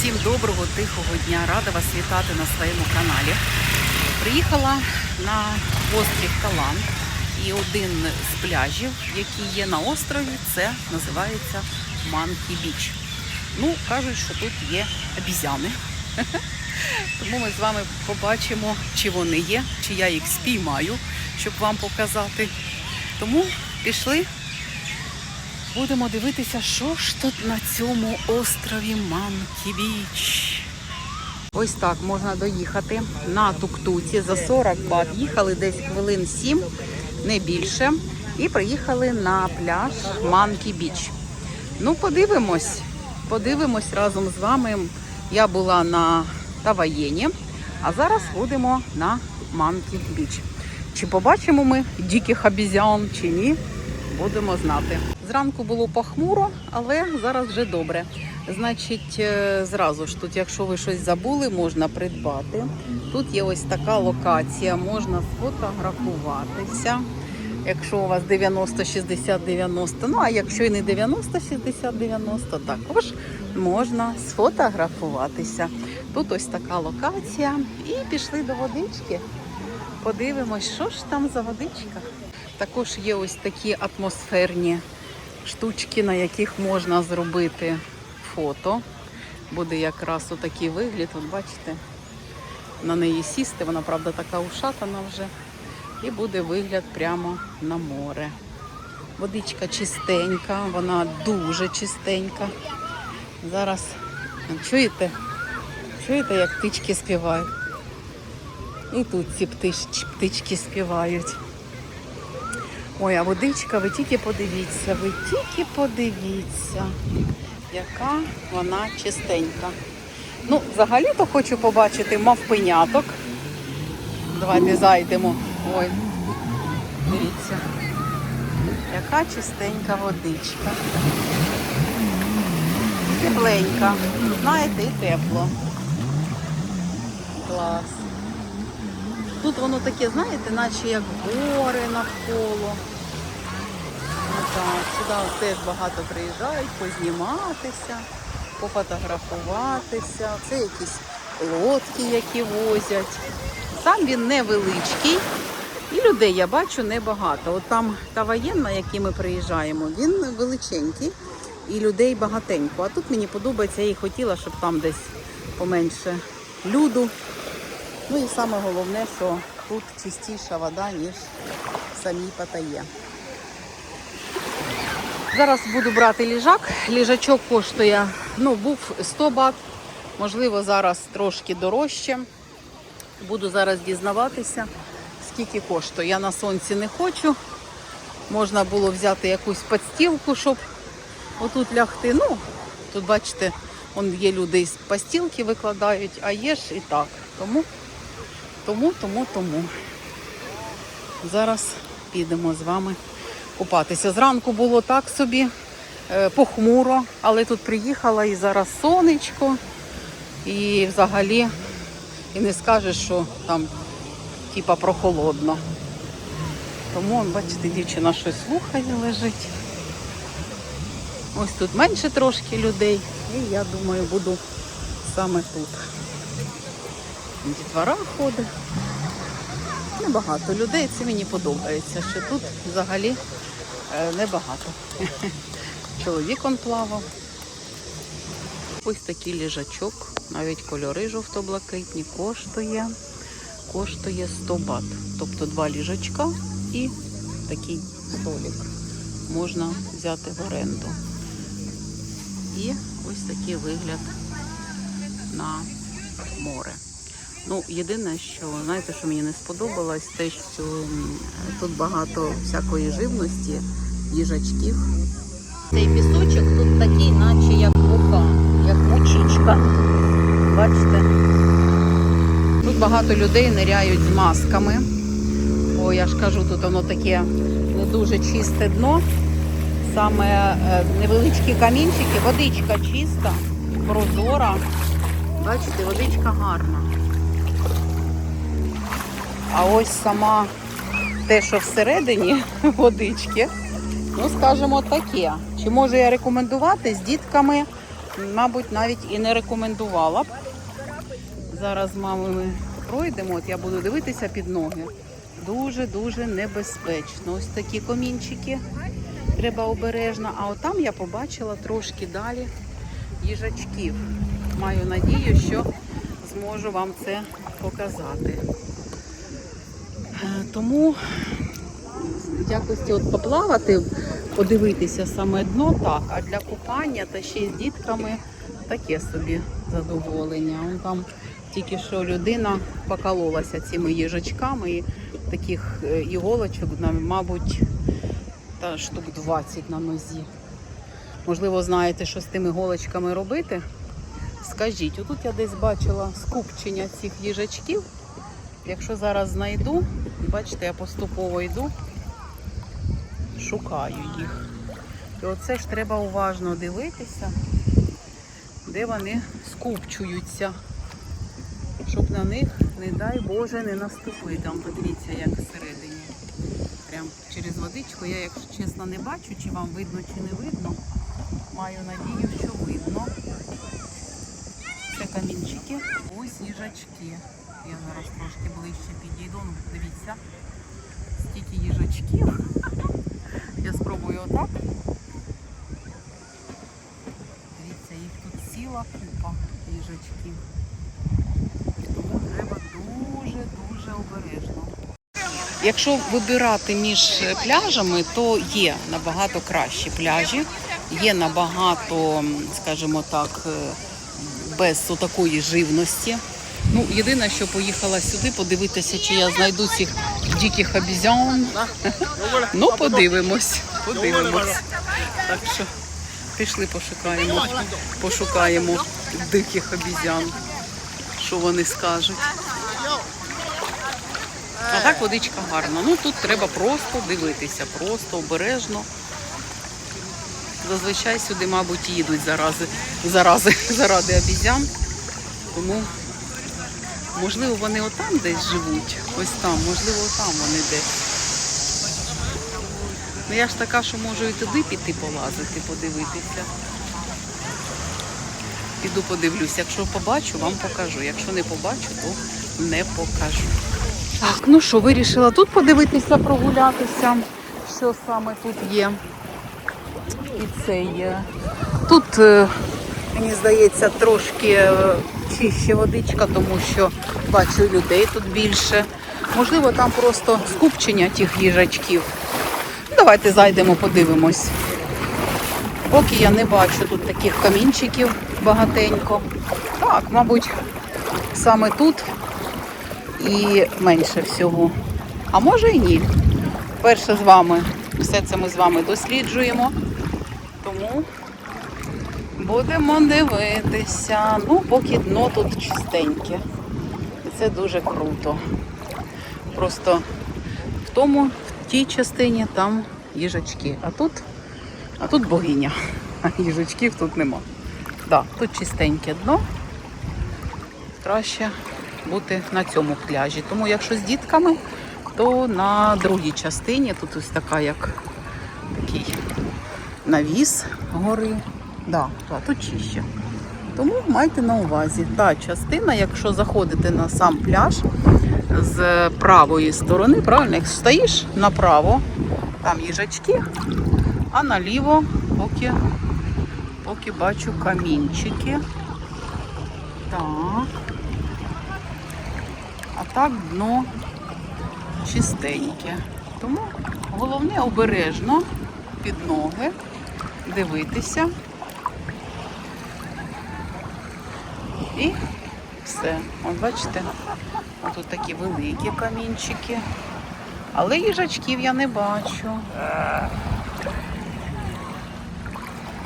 Всім доброго, тихого дня. Рада вас вітати на своєму каналі. Приїхала на острів Талан. І один з пляжів, який є на острові, це називається Манкі Біч. Ну, кажуть, що тут є обізяни. Тому ми з вами побачимо, чи вони є, чи я їх спіймаю, щоб вам показати. Тому пішли Будемо дивитися, що ж тут на цьому острові Манкі Біч. Ось так можна доїхати на тук-туці за 40 бат. Їхали десь хвилин 7, не більше. І приїхали на пляж Манкі Біч. Ну, подивимось. Подивимось разом з вами. Я була на Таваєні, а зараз будемо на Манкі Біч. Чи побачимо ми диких обізян, чи ні? Будемо знати. Зранку було похмуро, але зараз вже добре. Значить, е, зразу ж тут, якщо ви щось забули, можна придбати. Тут є ось така локація, можна сфотографуватися. Якщо у вас 90, 60, 90, ну а якщо і не 90, 60, 90, також можна сфотографуватися. Тут ось така локація. І пішли до водички. Подивимось, що ж там за водичка. Також є ось такі атмосферні штучки, на яких можна зробити фото. Буде якраз отакий вигляд. От бачите, на неї сісти, вона, правда, така ушатана вже. І буде вигляд прямо на море. Водичка чистенька, вона дуже чистенька. Зараз чуєте? Чуєте, як птички співають? І тут ці птич- птички співають. Ой, а водичка, ви тільки подивіться, ви тільки подивіться, яка вона чистенька. Ну, взагалі-то хочу побачити мавпеняток. Давайте зайдемо. Ой, дивіться, яка чистенька водичка. Тепленька. Знаєте, і тепло. Клас. Тут воно таке, знаєте, наче як гори навколо. Отак, сюди теж багато приїжджають позніматися, пофотографуватися. Це якісь лодки, які возять. Сам він невеличкий. І людей я бачу небагато. От там та воєнна, який ми приїжджаємо, він величенький і людей багатенько. А тут мені подобається, я і хотіла, щоб там десь поменше люду. Ну і саме головне, що тут чистіша вода, ніж в самій Паттайі. Зараз буду брати ліжак. Ліжачок коштує, ну, був 100 бат, можливо, зараз трошки дорожче. Буду зараз дізнаватися, скільки коштує. Я на сонці не хочу. Можна було взяти якусь підстілку, щоб отут лягти. Ну, тут, бачите, є люди з постілки викладають, а є ж і так. Тому тому, тому, тому. Зараз підемо з вами купатися. Зранку було так собі е, похмуро, але тут приїхала і зараз сонечко. І взагалі і не скажеш, що там типа прохолодно. Тому, бачите, дівчина щось слухає, лежить. Ось тут менше трошки людей. І я думаю, буду саме тут. Дітвора ходить. Небагато людей, це мені подобається, що тут взагалі е, небагато. Чоловік он плавав. Ось такий ліжачок, навіть кольори жовто-блакитні, коштує, коштує 100 бат. Тобто два ліжачка і такий столик можна взяти в оренду. І ось такий вигляд на море. Ну, єдине, що знаєте, що мені не сподобалось, те, що тут багато всякої живності, їжачків. Цей пісочок тут такий, наче як мука, як мучичка. Бачите? Тут багато людей ниряють з масками. О, я ж кажу, тут воно таке не дуже чисте дно. Саме е, невеличкі камінчики, водичка чиста, прозора. Бачите, водичка гарна. А ось сама те, що всередині водички, ну скажімо таке. Чи можу я рекомендувати з дітками мабуть, навіть і не рекомендувала б. Зараз з мамою пройдемо, от я буду дивитися під ноги. Дуже-дуже небезпечно. Ось такі комінчики. Треба обережно. А от там я побачила трошки далі їжачків. Маю надію, що зможу вам це показати. Е, Тому якості от поплавати, подивитися саме дно, так, а для купання та ще й з дітками таке собі задоволення. Он там тільки що людина покололася цими їжачками і таких е, іголочок, мабуть, та штук 20 на нозі. Можливо, знаєте, що з тими іголочками робити? Скажіть, отут я десь бачила скупчення цих їжачків. Якщо зараз знайду, бачите, я поступово йду, шукаю їх. І оце ж треба уважно дивитися, де вони скупчуються, щоб на них, не дай Боже, не наступити. Там подивіться, як всередині. Прям через водичку я, якщо чесно, не бачу, чи вам видно, чи не видно. Маю надію, що видно. Камінчики. Ось їжачки. Я зараз трошки ближче підійду. Ну, дивіться, стільки їжачків. Я спробую отак. Дивіться, їх тут ціла купа їжачків. Тому треба дуже-дуже обережно. Якщо вибирати між пляжами, то є набагато кращі пляжі, є набагато, скажімо так, е, без такої живності. Ну, єдине, що поїхала сюди подивитися, чи я знайду цих диких обізян. Ну, подивимось, подивимось. Так що пішли пошукаємо, пошукаємо диких обізян, що вони скажуть. А так водичка гарна. Ну тут треба просто дивитися, просто обережно. Зазвичай сюди, мабуть, їдуть зарази, зарази, заради обізян. Тому, можливо, вони отам десь живуть. Ось там, можливо, отам вони десь. Ну я ж така, що можу і туди піти полазити, подивитися. Піду подивлюся. Якщо побачу, вам покажу. Якщо не побачу, то не покажу. Так, ну що, вирішила тут подивитися, прогулятися, що саме тут є. І це є. Тут, е, мені здається, трошки е, чище водичка, тому що бачу людей тут більше. Можливо, там просто скупчення тих їжачків. Давайте зайдемо, подивимось. Поки я не бачу тут таких камінчиків багатенько. Так, мабуть, саме тут і менше всього. А може і ні. Перше з вами, все це ми з вами досліджуємо. Тому будемо дивитися. Ну, поки дно тут чистеньке. І це дуже круто. Просто в тому, в тій частині там їжачки. А тут, а тут богиня. А їжачків тут нема. Да, тут чистеньке дно. Краще бути на цьому пляжі. Тому якщо з дітками, то на другій частині тут ось така, як навіс гори. Да, тут чище. Тому майте на увазі. Та частина, якщо заходите на сам пляж з правої сторони, правильно, як стоїш направо, там їжачки, а наліво поки, поки бачу камінчики. Так. А так дно чистеньке. Тому головне обережно під ноги дивитися. І все. От бачите, тут такі великі камінчики. Але їжачків я не бачу.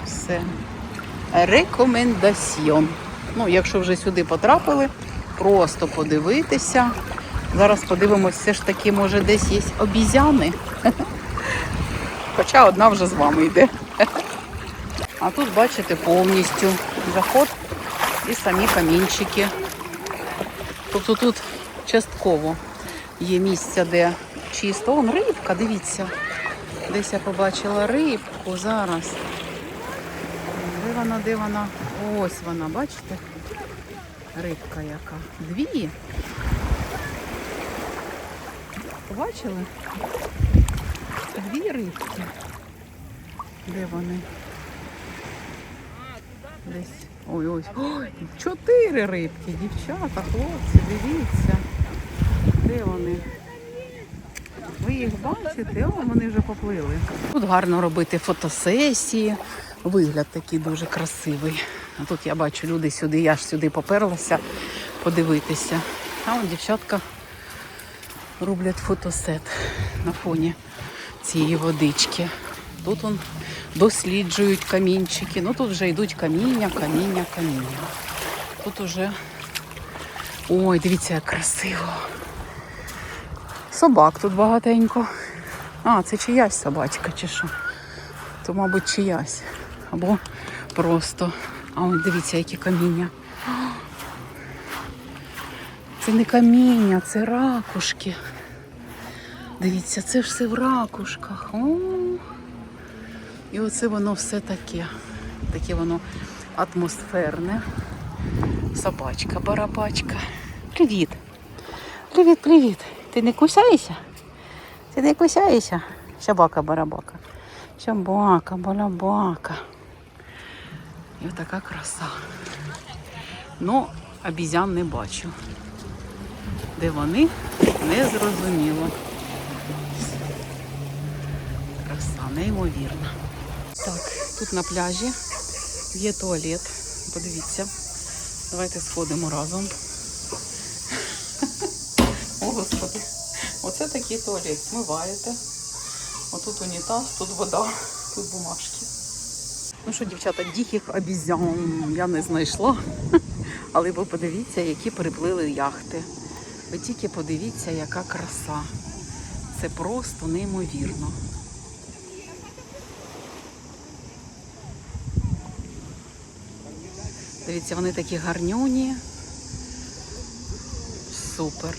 Все. Рекомендаціон. Ну, якщо вже сюди потрапили, просто подивитися. Зараз подивимось, все ж таки, може, десь є обізяни. Хоча одна вже з вами йде. А тут, бачите, повністю заход і самі камінчики. Тобто тут частково є місця, де чисто. Вон рибка, дивіться. Десь я побачила рибку зараз. Де вона, де вона? Ось вона, бачите? Рибка яка. Дві. Побачили? Дві рибки. Де вони? Десь. Ой, ось. Ой, чотири рибки, дівчата, хлопці, дивіться. Де вони? Ви їх бачите? О, вони вже поплили. Тут гарно робити фотосесії. Вигляд такий дуже красивий. А тут я бачу люди сюди, я ж сюди поперлася подивитися. А от дівчатка роблять фотосет на фоні цієї водички. Тут он досліджують камінчики. Ну тут вже йдуть каміння, каміння, каміння. Тут уже. Ой, дивіться, як красиво. Собак тут багатенько. А, це чиясь собачка чи що? То, мабуть, чиясь. Або просто. А ось дивіться, які каміння. Це не каміння, це ракушки. Дивіться, це все в ракушках. О! І оце воно все таке. Таке воно атмосферне. Собачка, барабачка. Привіт. Привіт, привіт. Ти не кусаєшся? Ти не кусаєшся? Собака барабака. Собака, барабака. І така краса. Ну, обізян не бачу. Де вони? Не зрозуміло. Краса, неймовірна. Так, тут на пляжі є туалет. Подивіться. Давайте сходимо разом. О, Господи. Оце такий туалет. Смиваєте. Отут унітаз, тут вода, тут бумажки. Ну що, дівчата, диких обізян я не знайшла. Але ви подивіться, які приплили яхти. Ви тільки подивіться, яка краса. Це просто неймовірно. Дивіться, вони такі гарнюні. Супер.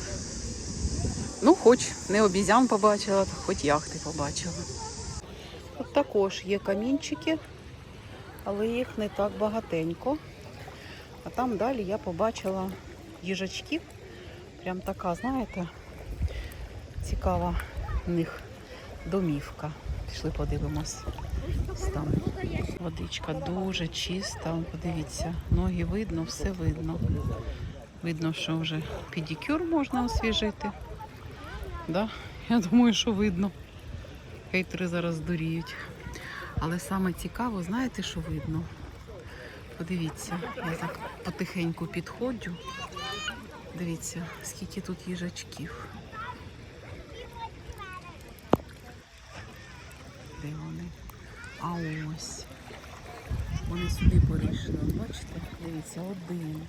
Ну, хоч не обізян побачила, хоч яхти побачила. Тут також є камінчики, але їх не так багатенько. А там далі я побачила їжачків. Прям така, знаєте, цікава в них домівка. Пішли подивимось. Там водичка дуже чиста. Подивіться, ноги видно, все видно. Видно, що вже педикюр можна освіжити. Да? Я думаю, що видно. Хейтери зараз дуріють. Але саме цікаво, знаєте, що видно? Подивіться, я так потихеньку підходжу. Дивіться, скільки тут їжачків. Де вони? А ось. Вони сюди перейшли. Бачите? Дивіться, один.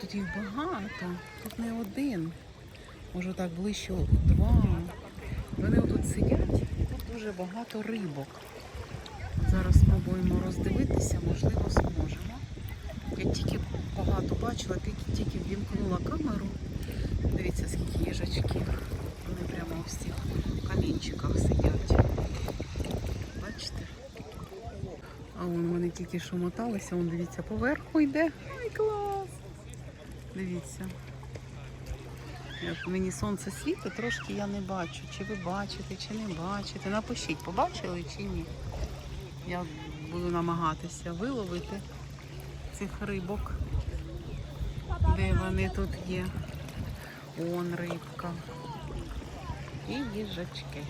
Тут їх багато. Тут не один. Може так ближче два. Вони отут сидять тут дуже багато рибок. Зараз спробуємо роздивитися, можливо, зможемо. Я тільки багато бачила, тільки, тільки ввімкнула камеру. Дивіться, скільки їжачків. Вони прямо в цих камінчиках сидять. Бачите? А вон вони тільки що моталися, вон дивіться, поверху йде. Ай, клас! Дивіться. Як мені сонце світить, трошки я не бачу. Чи ви бачите, чи не бачите. Напишіть, побачили чи ні. Я буду намагатися виловити цих рибок. Де вони тут є? Он рибка. І їжачки.